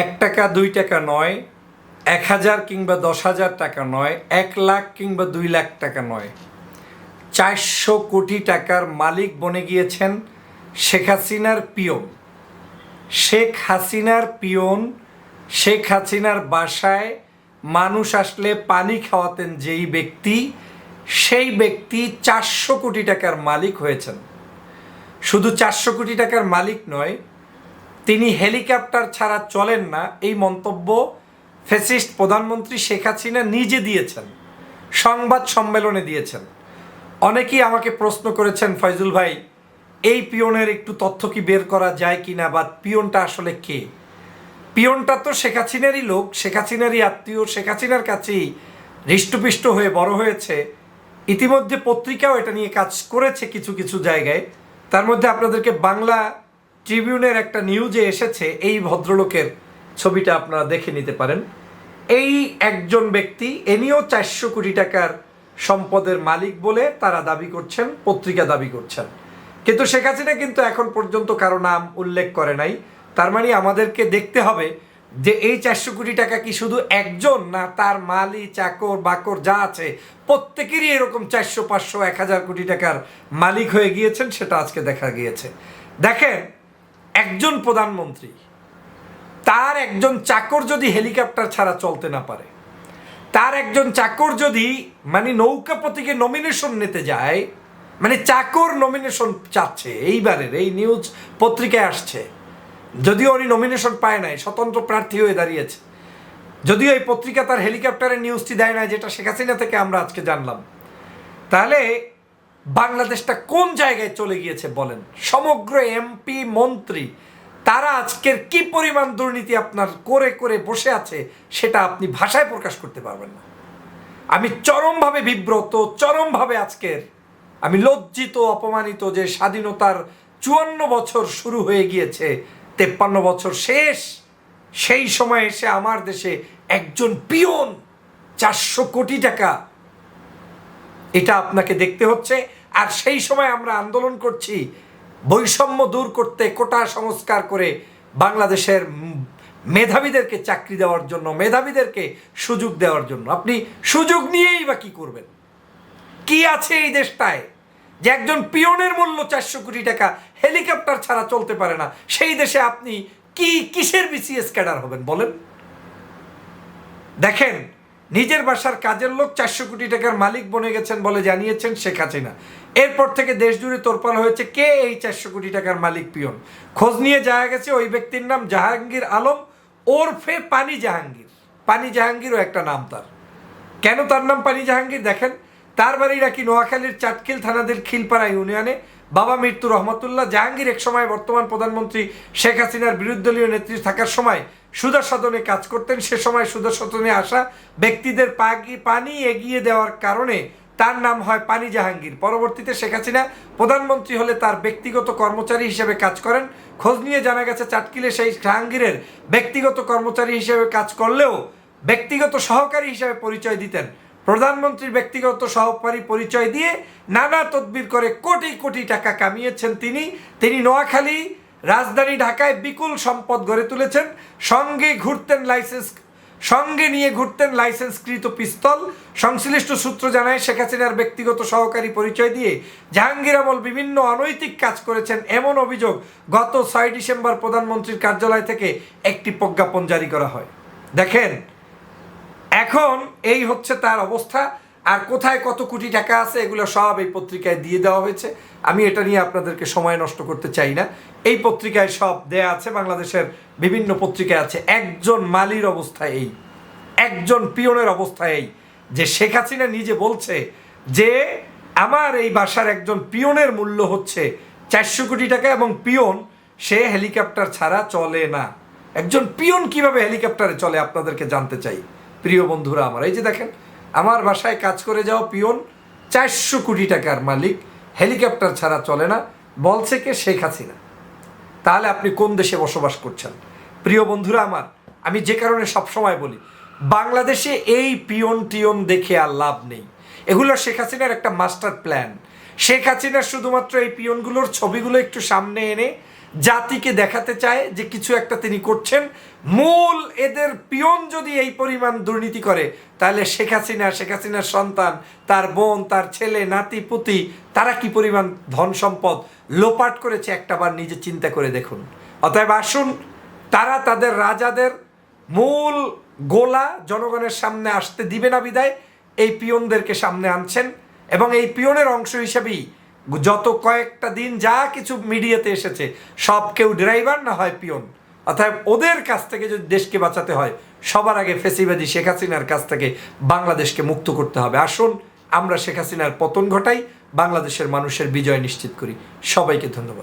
এক টাকা, দুই টাকা নয়, এক হাজার কিংবা দশ হাজার টাকা নয়, এক লাখ কিংবা দুই লাখ টাকা নয়। চারশো কোটি টাকার মালিক বনে গিয়েছেন শেখ হাসিনার পিয়ন। শেখ হাসিনার পিয়ন, শেখ হাসিনার বাসায় মানুষ আসলে পানি খাওয়াতেন যেই ব্যক্তি, সেই ব্যক্তি চারশো কোটি টাকার মালিক হয়েছেন। শুধু চারশো কোটি টাকার মালিক নয় তিনি হেলিকপ্টার ছাড়া চলেন না, এই মন্তব্য ফেসিস্ট প্রধানমন্ত্রী শেখ হাসিনা নিজে দিয়েছেন, সংবাদ সম্মেলনে দিয়েছেন। অনেকেই আমাকে প্রশ্ন করেছেন, ফয়জুল ভাই, এই পিয়নের একটু তথ্য কি বের করা যায় কি না বা পিয়নটা আসলে কে? পিয়নটা তো শেখ হাসিনারই লোক, শেখ হাসিনারই আত্মীয়, শেখ হাসিনার কাছেই হৃষ্টপুষ্ট হয়ে বড় হয়েছে। ইতিমধ্যে পত্রিকাও এটা নিয়ে কাজ করেছে কিছু কিছু জায়গায়। তার মধ্যে আপনাদেরকে বাংলা ট্রিবিউনের একটা নিউজে এসেছে, এই ভদ্রলোকের ছবিটা আপনারা দেখে নিতে পারেন। এই একজন ব্যক্তি এনিও চারশো কোটি টাকার সম্পদের মালিক বলে তারা দাবি করছেন, পত্রিকা দাবি করছেন। কিন্তু শেখ হাসিনা কিন্তু এখন পর্যন্ত কারও নাম উল্লেখ করে নাই। তার মানে আমাদেরকে দেখতে হবে যে এই চারশো কোটি টাকা কি শুধু একজন না তার মালি, চাকর, বাকর যা আছে, প্রত্যেকেরই এরকম চারশো, পাঁচশো, এক হাজার কোটি টাকার মালিক হয়ে গিয়েছেন, সেটা আজকে দেখা গিয়েছে। দেখেন একজন প্রধানমন্ত্রী, তার একজন চাকর যদি হেলিকপ্টার ছাড়া চলতে না পারে, তার একজন চাকর যদি মানে নৌকা প্রতীকে নমিনেশন নিতে যায় মানে চাকর নমিনেশন চাচ্ছে, এইবারের এই নিউজ পত্রিকায় আসছে, যদিও উনি নমিনেশন পায় নাই, স্বতন্ত্র প্রার্থী হয়ে দাঁড়িয়েছে, যদিও এই পত্রিকা তার হেলিকপ্টারের নিউজটি দেয় না যেটা শেখ হাসিনা থেকে আমরা আজকে জানলাম, তাহলে বাংলাদেশটা কোন জায়গায় চলে গিয়েছে বলেন? সমগ্র এমপি মন্ত্রী, তারা আজকের কি পরিমাণ দুর্নীতি আপনার করে করে বসে আছে সেটা আপনি ভাষায় প্রকাশ করতে পারবেন না। আমি চরমভাবে বিব্রত, চরমভাবে আজকের আমি লজ্জিত, অপমানিত যে স্বাধীনতার চুয়ান্ন বছর শুরু হয়ে গিয়েছে, তেপ্পান্ন বছর শেষ, সেই সময় এসে আমার দেশে একজন পিয়ন চারশো কোটি টাকা এটা আপনাকে দেখতে হচ্ছে। আর সেই সময় আমরা আন্দোলন করছি বৈষম্য দূর করতে, কোটা সংস্কার করে বাংলাদেশের মেধাবীদেরকে চাকরি দেওয়ার জন্য, মেধাবীদেরকে সুযোগ দেওয়ার জন্য। আপনি সুযোগ নিয়েই বা কী করবেন? কি আছে এই দেশটায় যে একজন পিয়নের মূল্য চারশো কোটি টাকা হেলিকপ্টার ছাড়া চলতে পারে না? সেই দেশে আপনি কি কিসের বিসিএস ক্যাডার হবেন বলেন? দেখেন নিজের বাসার কাজের লোক চারশো কোটি টাকার মালিক বনে গেছেন বলে জানিয়েছেন শেখ হাসিনা। এরপর থেকে দেশ জুড়ে তোরপাল হয়েছে কে এই চারশো কোটি টাকার মালিক পিয়ন? খোঁজ নিয়ে যাওয়া গেছে ওই ব্যক্তির নাম জাহাঙ্গীর আলম, ওরফে পানি জাহাঙ্গীর। পানি জাহাঙ্গীরও একটা নাম তার। কেন তার নাম পানি জাহাঙ্গীর? দেখেন, তার বাড়ি নাকি নোয়াখালীর চাটখিল থানাদের খিলপাড়া ইউনিয়নে। বাবা মৃত্যু রহমতুল্লাহ। জাহাঙ্গীর এক সময় বর্তমান প্রধানমন্ত্রী শেখ হাসিনার বিরুদ্ধলীয় নেত্রী থাকার সময় সুদা সদনে কাজ করতেন। সে সময় সুদা সদনে আসা ব্যক্তিদের পাগি পানি এগিয়ে দেওয়ার কারণে তার নাম হয় পানি জাহাঙ্গীর। পরবর্তীতে শেখ হাসিনা প্রধানমন্ত্রী হলে তার ব্যক্তিগত কর্মচারী হিসেবে কাজ করেন। খোঁজ নিয়ে জানা গেছে চাটকিলে সেই জাহাঙ্গীরের ব্যক্তিগত কর্মচারী হিসেবে কাজ করলেও ব্যক্তিগত সহকারী হিসেবে পরিচয় দিতেন। প্রধানমন্ত্রীর ব্যক্তিগত সহকারী পরিচয় দিয়ে নানা তদবির করে কোটি কোটি টাকা কামিয়েছেন তিনি। তিনি নোয়াখালী রাজধানী ঢাকায় বিপুল সম্পদ গড়ে তুলেছেন। সঙ্গে ঘুরতেন লাইসেন্স সঙ্গে নিয়ে ঘুরতেন লাইসেন্সকৃত পিস্তল। সংশ্লিষ্ট সূত্র জানায়, শেখ হাসিনার ব্যক্তিগত সহকারী পরিচয় দিয়ে জাহাঙ্গীর আমল বিভিন্ন অনৈতিক কাজ করেছেন এমন অভিযোগ গত ছয় ডিসেম্বর প্রধানমন্ত্রীর কার্যালয় থেকে একটি প্রজ্ঞাপন জারি করা হয়। দেখেন, এখন এই হচ্ছে তার অবস্থা। আর কোথায় কত কোটি টাকা আছে, এগুলো সব এই পত্রিকায় দিয়ে দেওয়া হয়েছে। আমি এটা নিয়ে আপনাদেরকে সময় নষ্ট করতে চাই না। এই পত্রিকায় সব দেয়া আছে, বাংলাদেশের বিভিন্ন পত্রিকায় আছে। একজন মালির অবস্থা এই। একজন পিয়নের অবস্থা এই। যে শেখ হাসিনা নিজে বলছে যে, আমার এই বাসার একজন পিয়নের মূল্য হচ্ছে চারশো কোটি টাকা এবং পিয়ন, সে হেলিকপ্টার ছাড়া চলে না। একজন পিয়ন কীভাবে হেলিকপ্টারে চলে, আপনাদেরকে জানতে চাই। প্রিয় বন্ধুরা আমার, এই যে দেখেন আমার বাসায় কাজ করে যাওয়া পিয়ন চারশো কোটি টাকার মালিক, হেলিকপ্টার ছাড়া চলে না, বলছে কে শেখ হাসিনা। তাহলে আপনি কোন দেশে বসবাস করছেন? প্রিয় বন্ধুরা আমার, আমি যে কারণে সবসময় বলি, বাংলাদেশে এই পিয়ন টিয়ন দেখে আর লাভ নেই। এগুলো শেখ হাসিনার একটা মাস্টার প্ল্যান। শেখ হাসিনা শুধুমাত্র এই পিয়নগুলোর ছবিগুলো একটু সামনে এনে জাতিকে দেখাতে চায় যে কিছু একটা তিনি করছেন। মূল এদের পিয়ন যদি এই পরিমাণ দুর্নীতি করে, তাহলে শেখ হাসিনা, শেখ হাসিনার সন্তান, তার বোন, তার ছেলে, নাতি, পুতি, তারা কি পরিমাণ ধন সম্পদ লোপাট করেছে একটাবার নিজে চিন্তা করে দেখুন। অতএব আসুন, তারা তাদের রাজাদের মূল গোলা জনগণের সামনে আসতে দিবে না বিদায়, এই পিয়নদেরকে সামনে আনছেন এবং এই পিয়নের অংশ হিসেবেই যত কয়েকটা দিন যা কিছু মিডিয়াতে এসেছে, সব কেউ ড্রাইভার না হয় পিয়ন? অর্থাৎ ওদের কাছ থেকে যদি দেশকে বাঁচাতে হয়, সবার আগে ফেসিবাদী শেখ হাসিনার কাছ থেকে বাংলাদেশকে মুক্ত করতে হবে। আসুন, আমরা শেখ হাসিনার পতন ঘটাই, বাংলাদেশের মানুষের বিজয় নিশ্চিত করি। সবাইকে ধন্যবাদ।